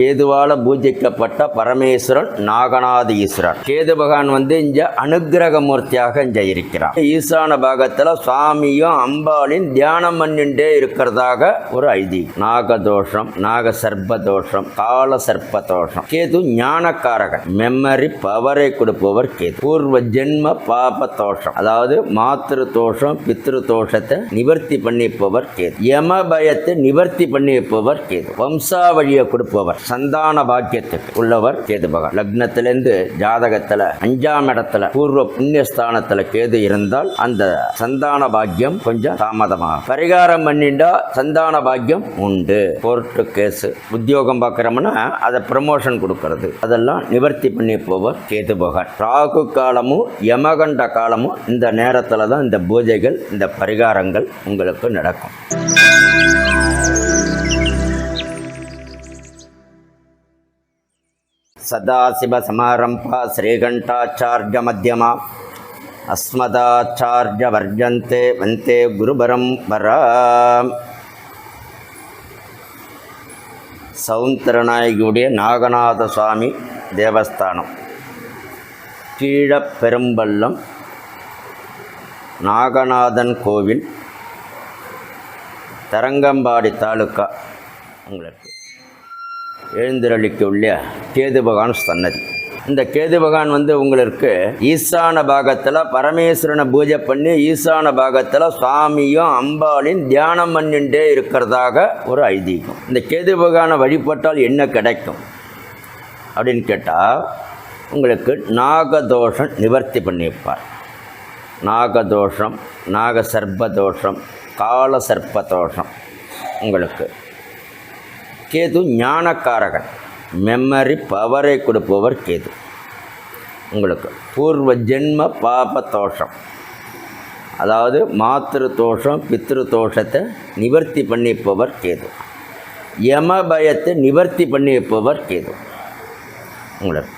கேதுவால பூஜிக்கப்பட்ட பரமேஸ்வரன் நாகநாத ஈஸ்வரர் கேது பகவான் வந்து இங்க அனுக்கிரக மூர்த்தியாக இங்க இருக்கிறார். ஈசான பாகத்துல சுவாமியும் அம்பாளின் தியானம் பண்ணிண்டே இருக்கிறதாக ஒரு ஐதீகம். நாகதோஷம் நாக சர்ப்ப தோஷம் கால சர்ப்ப தோஷம் கேது ஞானக்காரகன். மெமரி பவரை கொடுப்பவர் கேது. பூர்வ ஜென்ம பாப தோஷம் அதாவது மாத்திரு தோஷம் பித்ரு தோஷத்தை நிவர்த்தி பண்ணிப்பவர் கேது. யம பயத்தை நிவர்த்தி பண்ணிப்பவர் கேது. வம்சாவழியை கொடுப்பவர் சந்தான பாக்கியத்துக்கு உள்ளவர் கேது பகவான். லக்னத்திலிருந்து ஜாதகத்துல அஞ்சாம் இடத்துல பூர்வ புண்ணியஸ்தானத்துல கேது இருந்தால் அந்த சந்தான பாக்கியம் கொஞ்சம் தாமதமாகும். பரிகாரம் பண்ணிண்டா சந்தான பாக்கியம் உண்டு. கோர்ட்டு கேஸ் உத்தியோகம் பார்க்குறோம்னா அதை ப்ரமோஷன் கொடுக்கறது. அதெல்லாம் நிவர்த்தி பண்ணி போவர் கேது பகவான். ராகு காலமும் யமகண்ட காலமும் இந்த நேரத்தில் தான் இந்த பூஜைகள் இந்த பரிகாரங்கள் உங்களுக்கு நடக்கும். सदाशिवसमारम्भा श्रीघण्टाचार्यमध्यमा अस्मदाचार्यवर्जन्ते वन्ते गुरुपरम्परा சவுந்தரநாயகியுடைய நாகநாத சுவாமி தேவஸ்தானம் கீழப்பெரும்பள்ளம் நாகநாதன் கோவில் தரங்கம்பாடி தாலுக்கா உங்களுக்கு எழுந்திரளிக்க உள்ள கேது பகவான் சன்னதி. இந்த கேது பகவான் வந்து உங்களுக்கு ஈசான பாகத்தில் பரமேஸ்வரனை பூஜை பண்ணி ஈசான பாகத்தில் சுவாமியும் அம்பாளின் தியானம் பண்ணிட்டே இருக்கிறதாக ஒரு ஐதீகம். இந்த கேது பகவானை வழிபட்டால் என்ன கிடைக்கும்? அப்படின்னு கேட்டால் உங்களுக்கு நாகதோஷம் நிவர்த்தி பண்ணியிருப்பார். நாகதோஷம் நாக சர்ப்பதோஷம் கால சர்ப்ப தோஷம் உங்களுக்கு. கேது ஞானக்காரகன். மெமரி பவரை கொடுப்பவர் கேது. உங்களுக்கு பூர்வ ஜென்ம பாப தோஷம். அதாவது மாத்திரு தோஷம் பித்ரு தோஷத்தை நிவர்த்தி பண்ணிப்பவர் கேது. யம பயத்தை நிவர்த்தி பண்ணிப்பவர் கேது. உங்களுக்கு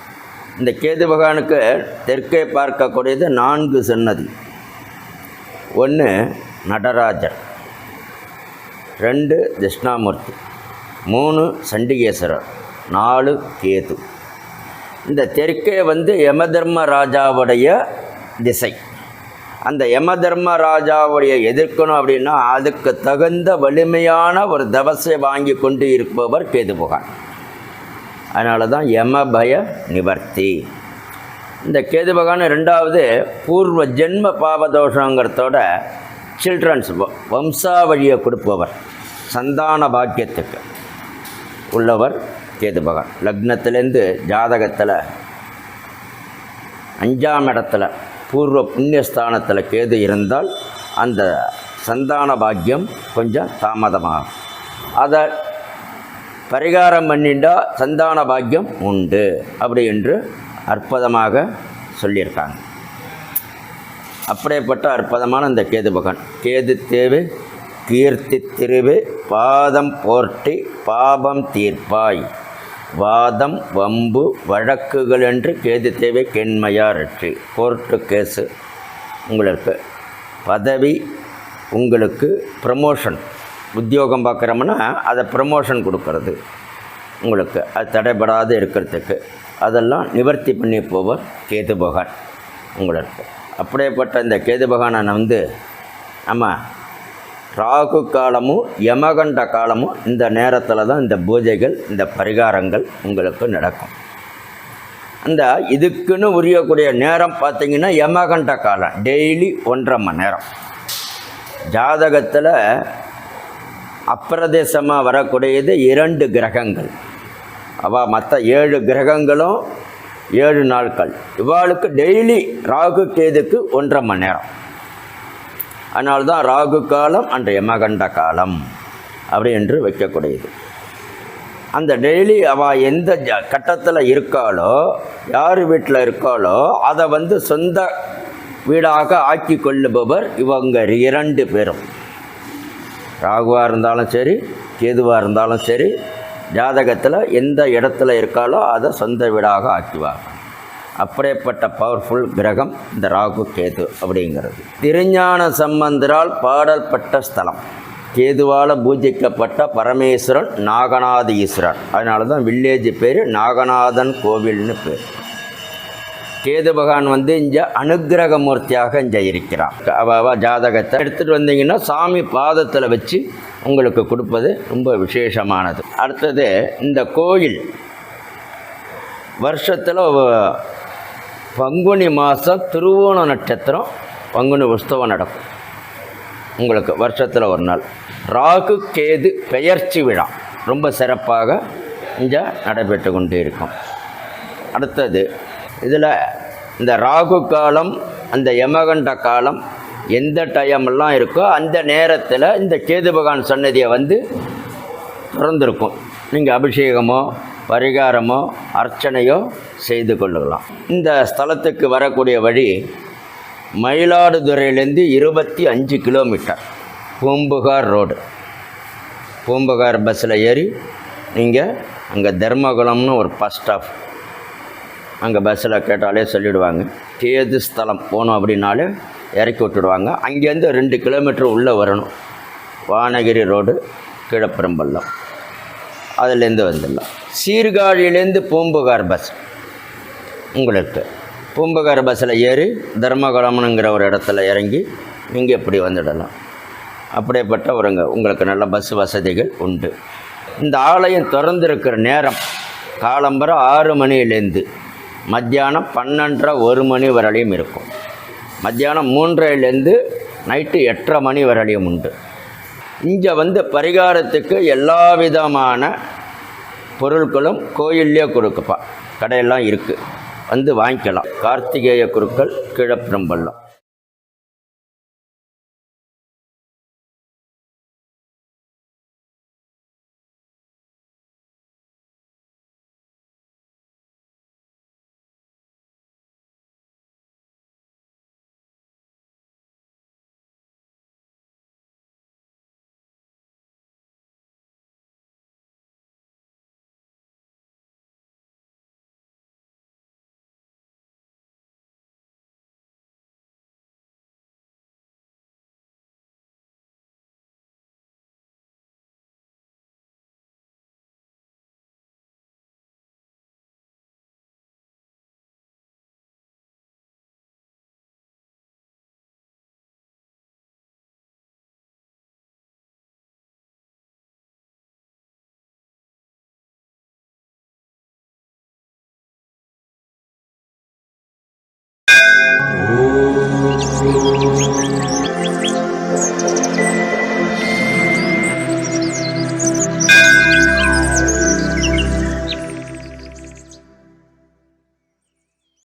இந்த கேது பகவானுக்கு தெற்கே பார்க்கக்கூடியது நான்கு சன்னதி. ஒன்று நடராஜர். ரெண்டு தட்சிணாமூர்த்தி மூணு சண்டிகேஸ்வரர் நாலு கேது. இந்த தெற்கே வந்து யமதர்ம ராஜாவுடைய திசை. அந்த யமதர்ம ராஜாவுடைய எதிர்க்கணும் அப்படின்னா அதுக்கு தகுந்த வலிமையான ஒரு தவசை வாங்கி கொண்டு இருப்பவர் கேது புகான். அதனால தான் யம பய நிவர்த்தி. இந்த கேது பகவான் ரெண்டாவது பூர்வ ஜென்ம பாவதோஷங்கிறதோட சில்ட்ரன்ஸ் வம்சாவழியை கொடுப்பவர். சந்தான பாக்கியத்துக்கு. உள்ளவர் கேது பகவான். லக்னத்திலேருந்து ஜாதகத்தில் அஞ்சாம் இடத்துல பூர்வ புண்ணியஸ்தானத்தில் கேது இருந்தால் அந்த சந்தான பாக்கியம் கொஞ்சம் தாமதமாகும். அதை பரிகாரம் பண்ணிண்டா சந்தான பாக்கியம் உண்டு அப்படி என்று அற்புதமாக சொல்லியிருக்காங்க. அப்படியேப்பட்ட அற்புதமான இந்த கேது பகவான். கேது தேவு கீர்த்தி திருவு பாதம் போர்ட்டி பாபம் தீர்ப்பாய். வாதம் வம்பு வழக்குகள் என்று கேது தேவை கெண்மையாரற்றி கோர்ட்டு கேஸு உங்களுக்கு. பதவி உங்களுக்கு ப்ரமோஷன் உத்தியோகம் பார்க்குறோம்னா அதை ப்ரமோஷன் கொடுக்கறது உங்களுக்கு. அது தடைபடாது இருக்கிறதுக்கு. அதெல்லாம் நிவர்த்தி பண்ணி போவர் கேது பகவான். உங்களுக்கு. அப்படியேப்பட்ட இந்த கேது பகவானை வந்து நம்ம ராகு காலமும் யமகண்ட காலமும் இந்த நேரத்தில் தான் இந்த பூஜைகள் இந்த பரிகாரங்கள் உங்களுக்கு நடக்கும். அந்த இதுக்குன்னு உரியக்கூடிய நேரம் பார்த்தீங்கன்னா யமகண்ட காலம் டெய்லி ஒன்றரை மணி நேரம். ஜாதகத்தில் அப்பிரதேசமாக வரக்கூடியது இரண்டு கிரகங்கள். அவள் மற்ற ஏழு கிரகங்களும் ஏழு நாட்கள். இவாளுக்கு டெய்லி ராகு கேதுக்கு ஒன்றரை மணி நேரம். அதனால தான் ராகு காலம் அன்ற யமகண்ட காலம் அப்படி என்று வைக்கக்கூடியது. அந்த டெய்லி அவள் எந்த ஜ கட்டத்தில் இருக்காளோ யார் வீட்டில் இருக்காளோ அதை வந்து சொந்த வீடாக ஆக்கி கொள்ளுபவர் இவங்க இரண்டு பேரும். ராகுவாக இருந்தாலும் சரி கேதுவாக இருந்தாலும் சரி ஜாதகத்தில் எந்த இடத்துல இருக்காலோ அதை சொந்த வீடாக ஆக்குவாங்க அப்படியேப்பட்ட பவர்ஃபுல் கிரகம் இந்த ராகு கேது அப்படிங்கிறது. திருஞான சம்பந்தரால் பாடல்பட்ட ஸ்தலம். கேதுவால் பூஜிக்கப்பட்ட பரமேஸ்வரன் நாகநாத ஈஸ்வரன் அதனால தான் வில்லேஜ் பேர் நாகநாதன் கோவில்னு பேர். கேது பகவான் வந்து இங்கே அனுக்கிரக மூர்த்தியாக இங்கே இருக்கிறான். அவ அவ ஜாதகத்தை எடுத்துகிட்டு வந்தீங்கன்னா சாமி பாதத்தில் வச்சு உங்களுக்கு கொடுப்பது ரொம்ப விசேஷமானது. அடுத்தது இந்த கோயில். வருஷத்தில் பங்குனி மாதம் திருவோண நட்சத்திரம் பங்குனி உற்சவம் நடக்கும். உங்களுக்கு வருஷத்தில் ஒரு நாள். ராகு கேது பெயர்ச்சி விழா. ரொம்ப சிறப்பாக இங்கே நடைபெற்று கொண்டு இருக்கும். அடுத்தது இதில் இந்த ராகு காலம் அந்த யமகண்ட காலம் எந்த டைமெல்லாம் இருக்கோ அந்த நேரத்தில் இந்த கேது பகவான் சன்னதியை வந்து திறந்திருக்கும். நீங்கள் அபிஷேகமோ பரிகாரமோ அர்ச்சனையோ செய்து கொள்ளலாம் இந்த ஸ்தலத்துக்கு வரக்கூடிய வழி மயிலாடுதுறையிலேருந்து இருபத்தி அஞ்சு கிலோமீட்டர் பூம்புகார் ரோடு. பூம்புகார் பஸ்ஸில் ஏறி நீங்கள் அங்கே தர்மகுளம்னு ஒரு பஸ் ஸ்டாப். அங்கே பஸ்ஸில் கேட்டாலே சொல்லிவிடுவாங்க கேது ஸ்தலம் போகணும் அப்படின்னாலே இறக்கி விட்டுடுவாங்க. அங்கேருந்து ரெண்டு கிலோமீட்டர் உள்ளே வரணும். வானகிரி ரோடு கீழப்பெரும்பள்ளம். அதுலேருந்து வந்துடலாம். சீர்காழியிலேருந்து பூம்புகார் பஸ். உங்களுக்கு பூம்புகார் பஸ்ஸில் ஏறி தர்மகுளம்னுங்கிற ஒரு இடத்துல இறங்கி நீங்கள் இப்படி வந்துடலாம். அப்படியேப்பட்ட ஒருங்க உங்களுக்கு நல்ல பஸ் வசதிகள் உண்டு. இந்த ஆலயம் திறந்திருக்கிற நேரம் காலம்பரம் ஆறு மணியிலேருந்து மத்தியானம் பன்னெண்டரை ஒரு மணி வரலையும் இருக்கும். மத்தியானம் மூன்றரைலேருந்து நைட்டு எட்டரை மணி வரலையும் உண்டு. இங்கே வந்து பரிகாரத்துக்கு எல்லா விதமான பொருட்களும் கோயில்லையே கொடுக்கப்பா. கடையெல்லாம் இருக்குது வந்து வாங்கிக்கலாம். கார்த்திகேய குருக்கள் கீழப்பெரும்பள்ளம்.